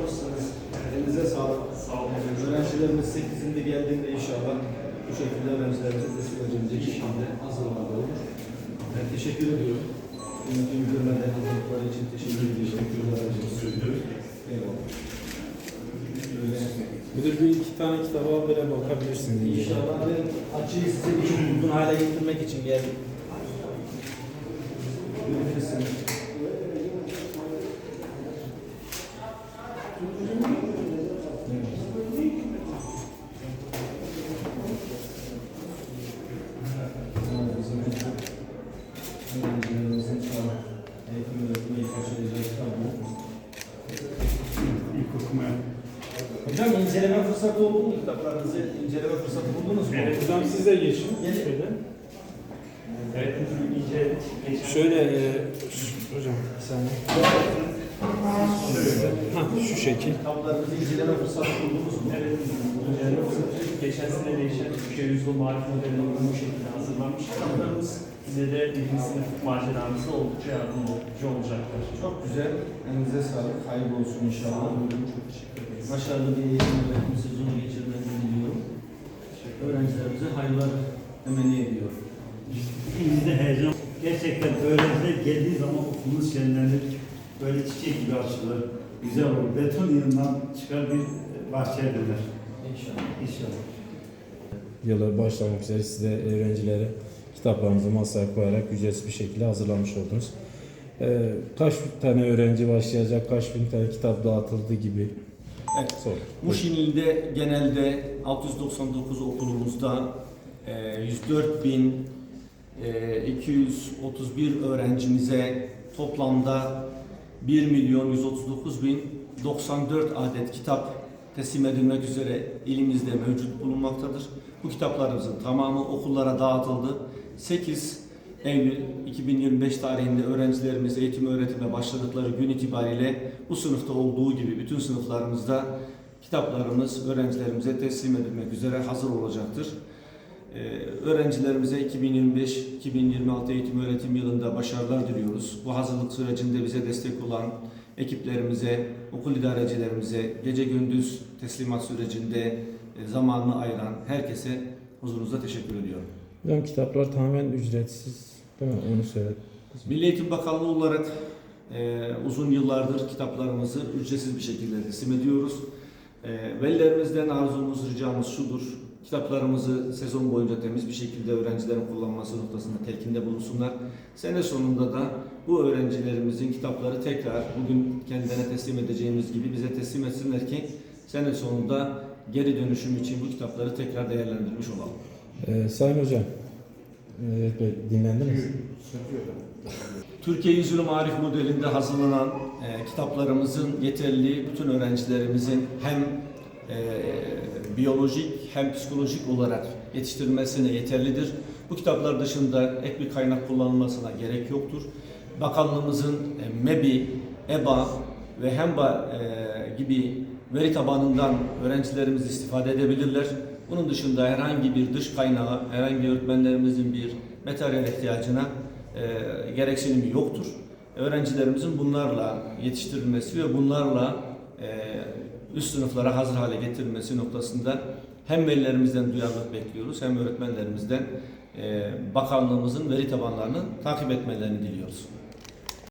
hazırlamışsınız. Elinize sağlık. Sağ olun. Öğrencilerimiz 8'inde geldiğinde inşallah bu şekilde öğrencilerimize teslim edeceğimiz şekilde hazırlanmalı olur. Ben teşekkür ediyorum. Yönetim müdürlerine hazırlıkları için teşekkür ediyorum. Teşekkür ederim. Eyvallah. Böyle Müdür bir iki tane kitaba böyle bakabilirsiniz. İnşallah ben açıyı size bir çok uygun hale getirmek için geldim. Görebilirsiniz. Öğrencilerimizin şu an eğitim öğretimi geçireceği kitap bu. İlk okumaya. Hocam inceleme fırsatı oldu mu kitaplarınızı? İnceleme fırsatı buldunuz mu? Evet. Hocam siz de geçin. Gelin. Şöyle. Evet, geçen. Şöyle e, hocam bir saniye. Ha, şu şekil. Kitaplarınızı inceleme fırsatı buldunuz mu? Evet, yani geçen sene değişen Türkiye Yüzyıl Marif modelinin bu şekilde hazırlanmış kitaplarımız size de birinci sınıf maceramızda oldukça yardımcı olacaklar. Çok güzel. Elinize sağlık. Hayırlı olsun inşallah. Çok teşekkür ederiz. Başarılı bir eğitim öğretim sezonu geçirmenizi diliyorum. Öğrencilerimize hayırlar temenni ediyorum. Biz de heyecan. Gerçekten öğrenciler geldiği zaman okulumuz şenlenir. Böyle çiçek gibi açılır. Güzel olur. Beton yığından çıkar bir bahçedirler. İnşallah. İnşallah. Yılı başlamak üzere siz de öğrencilere kitaplarınızı masaya koyarak ücretsiz bir şekilde hazırlamış oldunuz. Ee, kaç tane öğrenci başlayacak, kaç bin tane kitap dağıtıldı gibi Evet. sor. Muşin ilde genelde 699 okulumuzda e, 104 bin e, 231 öğrencimize toplamda 1 milyon 139 bin 94 adet kitap teslim edilmek üzere ilimizde mevcut bulunmaktadır. Bu kitaplarımızın tamamı okullara dağıtıldı. 8 Eylül 2025 tarihinde öğrencilerimiz eğitim öğretime başladıkları gün itibariyle bu sınıfta olduğu gibi bütün sınıflarımızda kitaplarımız öğrencilerimize teslim edilmek üzere hazır olacaktır. Ee, öğrencilerimize 2025-2026 eğitim öğretim yılında başarılar diliyoruz. Bu hazırlık sürecinde bize destek olan ekiplerimize, okul idarecilerimize, gece gündüz teslimat sürecinde e, zamanını ayıran herkese huzurunuzda teşekkür ediyorum. Hocam kitaplar tamamen ücretsiz değil mi? Onu söyle. Milli Eğitim Bakanlığı olarak e, uzun yıllardır kitaplarımızı ücretsiz bir şekilde teslim ediyoruz. E, velilerimizden arzumuz, ricamız şudur. Kitaplarımızı sezon boyunca temiz bir şekilde öğrencilerin kullanması noktasında telkinde bulunsunlar. Sene sonunda da bu öğrencilerimizin kitapları tekrar bugün kendilerine teslim edeceğimiz gibi bize teslim etsinler ki sene sonunda geri dönüşüm için bu kitapları tekrar değerlendirmiş olalım. Ee, Sayın Hocam, evet, dinlendiniz. Türkiye Yüzyılı Marif modelinde hazırlanan e, kitaplarımızın yeterli bütün öğrencilerimizin hem e, biyolojik hem psikolojik olarak yetiştirilmesine yeterlidir. Bu kitaplar dışında ek bir kaynak kullanılmasına gerek yoktur. Bakanlığımızın e, MEBI, EBA ve HEMBA e, gibi veri tabanından öğrencilerimiz istifade edebilirler. Bunun dışında herhangi bir dış kaynağı, herhangi öğretmenlerimizin bir materyal ihtiyacına e, gereksinimi yoktur. Öğrencilerimizin bunlarla yetiştirilmesi ve bunlarla e, üst sınıflara hazır hale getirilmesi noktasında hem velilerimizden duyarlılık bekliyoruz hem öğretmenlerimizden bakanlığımızın veri tabanlarını takip etmelerini diliyoruz.